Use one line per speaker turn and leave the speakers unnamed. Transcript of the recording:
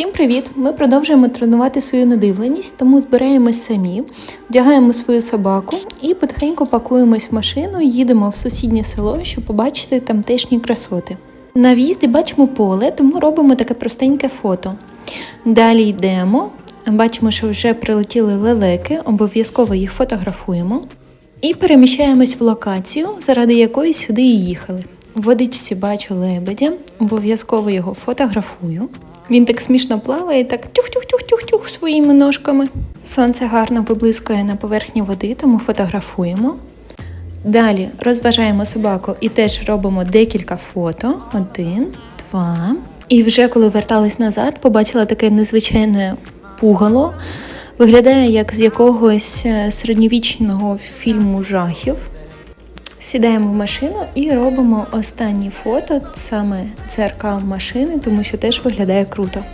Всім привіт! Ми продовжуємо тренувати свою надивленість, тому збираємось самі, вдягаємо свою собаку і потихеньку пакуємось в машину, їдемо в сусіднє село, щоб побачити тамтешні красоти. На в'їзді бачимо поле, тому робимо таке простеньке фото. Далі йдемо, бачимо, що вже прилетіли лелеки, обов'язково їх фотографуємо. І переміщаємось в локацію, заради якої сюди і їхали. В водичці бачу лебедя, обов'язково його фотографую. Він так смішно плаває, так тюх-тюх-тюх-тюх-тюх своїми ножками. Сонце гарно виблискує на поверхні води, тому фотографуємо. Далі розважаємо собаку і теж робимо декілька фото. Один, два. І вже коли вертались назад, побачила таке незвичайне пугало. Виглядає як з якогось е, середньовічного фільму жахів. Сідаємо в машину і робимо останні фото, саме церква машини, тому що теж виглядає круто.